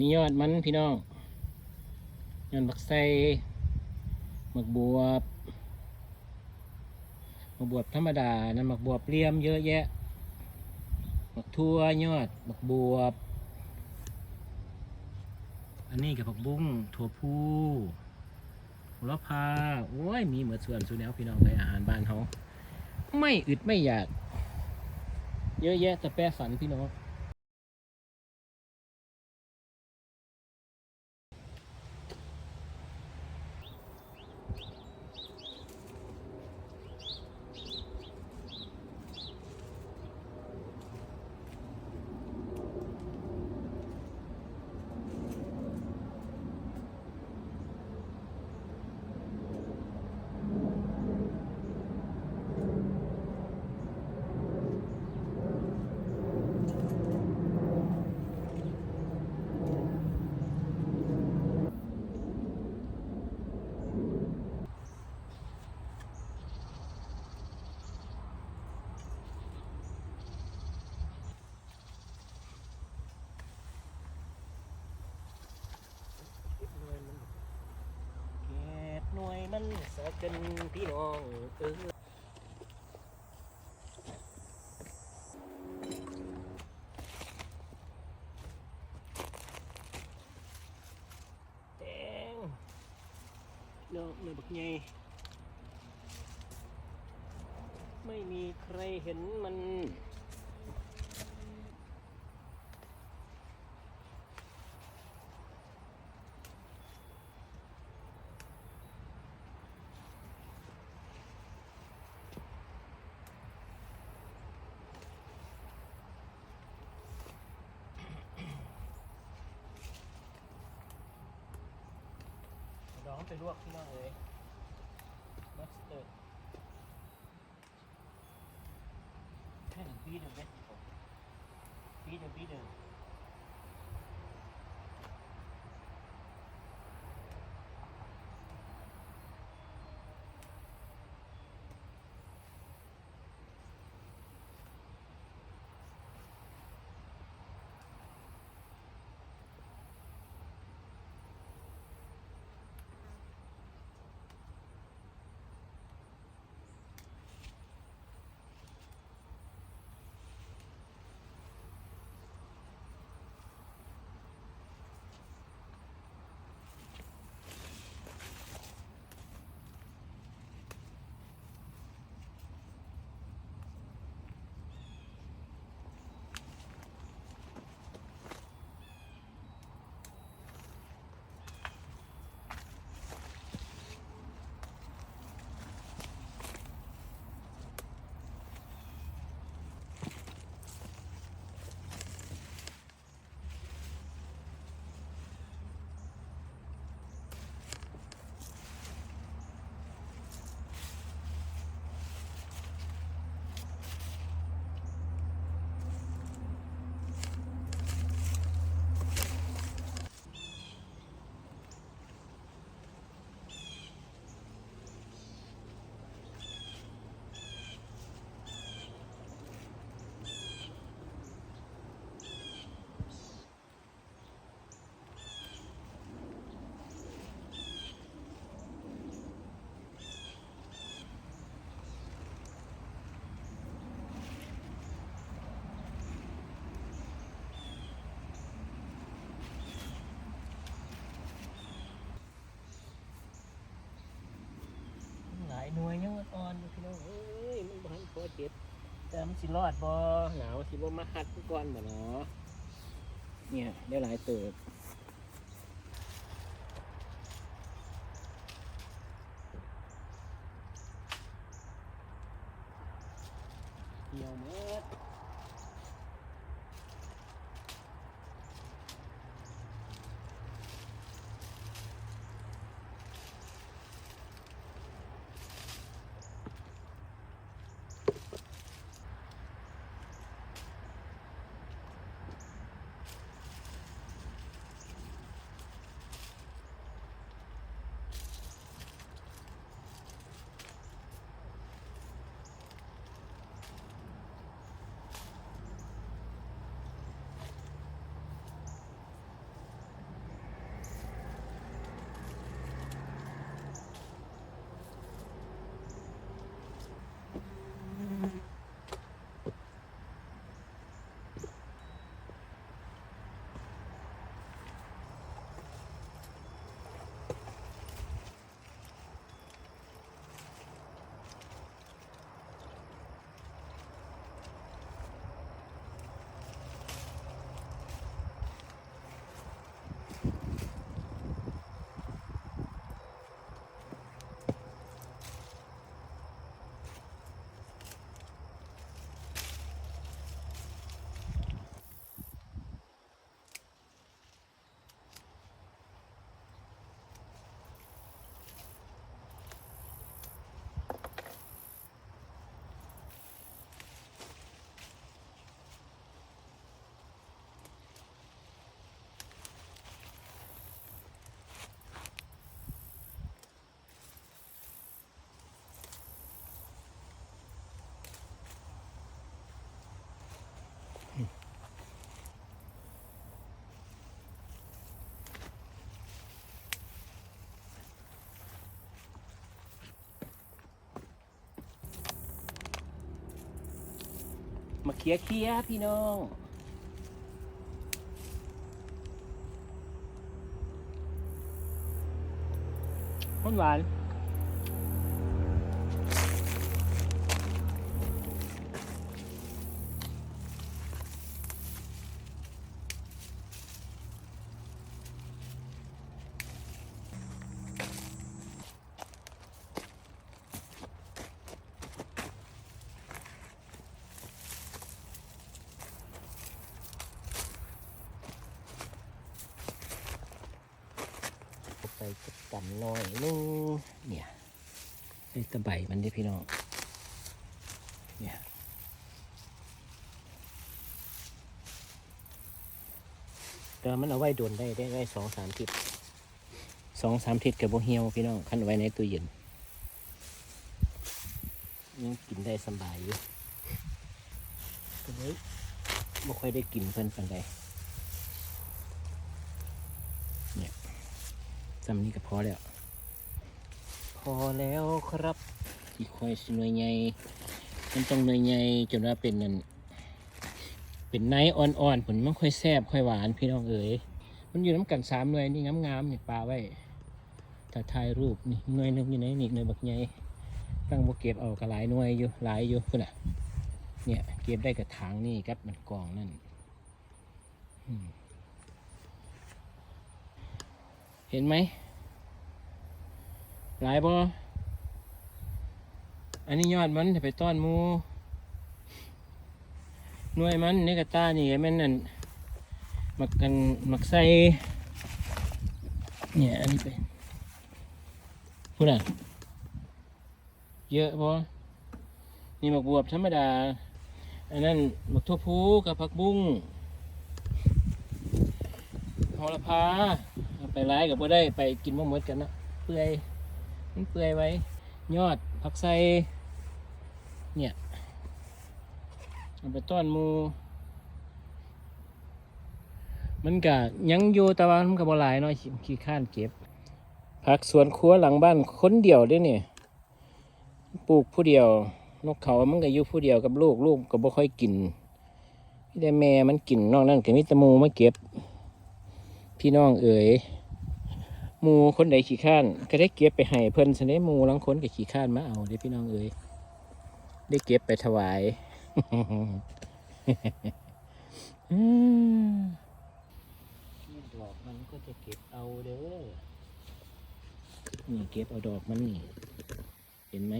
นี่ยอดมันพี่น้องยอดบักไซหมักบวบหมักบวบธรรมดานะหมักบวบเลี่ยมเยอะแยะหมักทั่วยอดหมักบวบ อันนี้กับผักบุ้งถั่วพูโหระพาโอ้ยมีเหมือนส่วนส่วนแนวพี่น้องเลยอาหารบ้านเขาไม่อึดไม่อยาก เยอะแยะแต่แปรฝันพี่น้อง เก็ กันสักกันพี่น้องเออแดงเนาะเนื้อบักใหญ่ไม่มีใครเห็นมัน ร้องไปลวกพี่น้องเลยมัสเตอร์แค่หนึ่งปีหนึ่งเม็ดปีหนึ่งปีหนึ่ง พี่น้องเอ้ยมันบ่ทันพอเจ็บแต่มันสิรอดบ่หนาวสิบ่มาหัดกูก่อนบ่เนาะเนี่ยได้หลายเติบเดียวเม็ด มาเคี้ยเคี้ยๆพี่น้องหวานหวาน กันหน่อยนึงเนี่ยใส่ตะไบมันดิพี่น้องเนี่ยแต่มันเอาไว้โดนได้ได้ได้สองสามทิศสองสามทิศกับโบเฮียวพี่น้องขั้นไว้ในตู้เย็นยังกินได้สบายอยู่ก็เลยไม่ค่อยได้กินเพิ่นปันใดเนี่ย จำนี้ก็พอแล้ว พอแล้วครับที่ค่อยสิหน่วยใหญ่มันต้องหน่วยใหญ่จนว่าเป็นนั่นเป็นไนท์อ่อนๆผลมันค่อยแซ่บค่อยหวานพี่น้องเอ๋ยมันอยู่น้ำกันสามหน่วยนี่งามๆนี่ปลาไว้ถ้าถ่ายรูปนี่หน่วยหนึงอยู่ไหนนี่หน่วยบักใหญ่ตั้งบกเก็บเอากระหลายหน่วยอยู่หลายอยู่พุ่นน่ะเนี่ยเก็บได้กับถางนี่ครับมันกองนั่นอืม เห็นไหมหลายบ่อันนี้ยอดมันไปต้อนมูหน่วยมันนี่กระตานี่แม่นนั่นมักกันมักใส่เนี่ยอันนี้ไปพูดน่ะเยอะพอนี่มักบวบธรรมดา อันนั้นมักทั่วพูกับผักบุ้งโหระพา ร้ายกับบ่ได้ไปกินมะมดกันนะเปื่อยมันเปื่อยไว้ ยอดผักใส่เนี่ยเอาไปต้อนมูมันก็ยังอยู่แต่ว่ามันก็บ่หลายเนาะขี้ขี้ข้านเก็บผักสวนครัวหลังบ้านคนเดียวด้วยเนี่ยปลูกผู้เดียวนกเขา มันก็อยู่ผู้เดียวกับลูกลูกก็บ่ค่อยกินพี่ได้แม่มันกินนอกนั้นก็มีตะมูมาเก็บ พี่น้องเอ๋ย หมูคนใดขี้ข้าน ก็ได้เก็บไปให้เพิ่นซะได้หมูลังคนก็ขี้ข้านมาเอาเด้พี่น้องเอ๋ยได้เก็บไปถวายอืมนี่ดอกมันก็จะเก็บเอาเด้อนี่เก็บเอาดอกมันนี่ เห็นไหม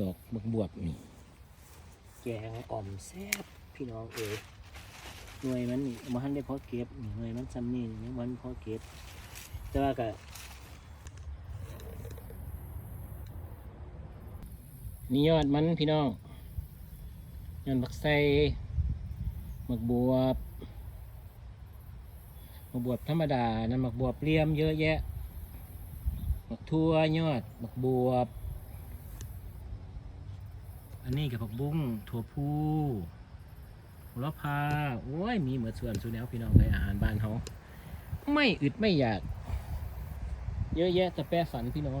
ดอกบวบบวบนี่ แกงอ่อมแซ่บพี่น้องเอ๋ยหน่วยมันนี่มันได้พอเก็บหน่วยมันซ้ำนี่มันพอเก็บ แต่ว่าก็นี่ยอดมันพี่น้องยอดบักไส้หมักบวบหมักบวบธรรมดานันหมักบวบเลี่ยมเยอะแยะหมักทั่วยอดหมักบวบ อันนี้กับผักบุ้งถั่วพูโหระพาโอ้ยมีเหมือนส่วนส่วนแนวพี่น้องเลยอาหารบ้านเขาไม่อึดไม่อยาก เยอะแยะแต่แปรฝันพี่น้อง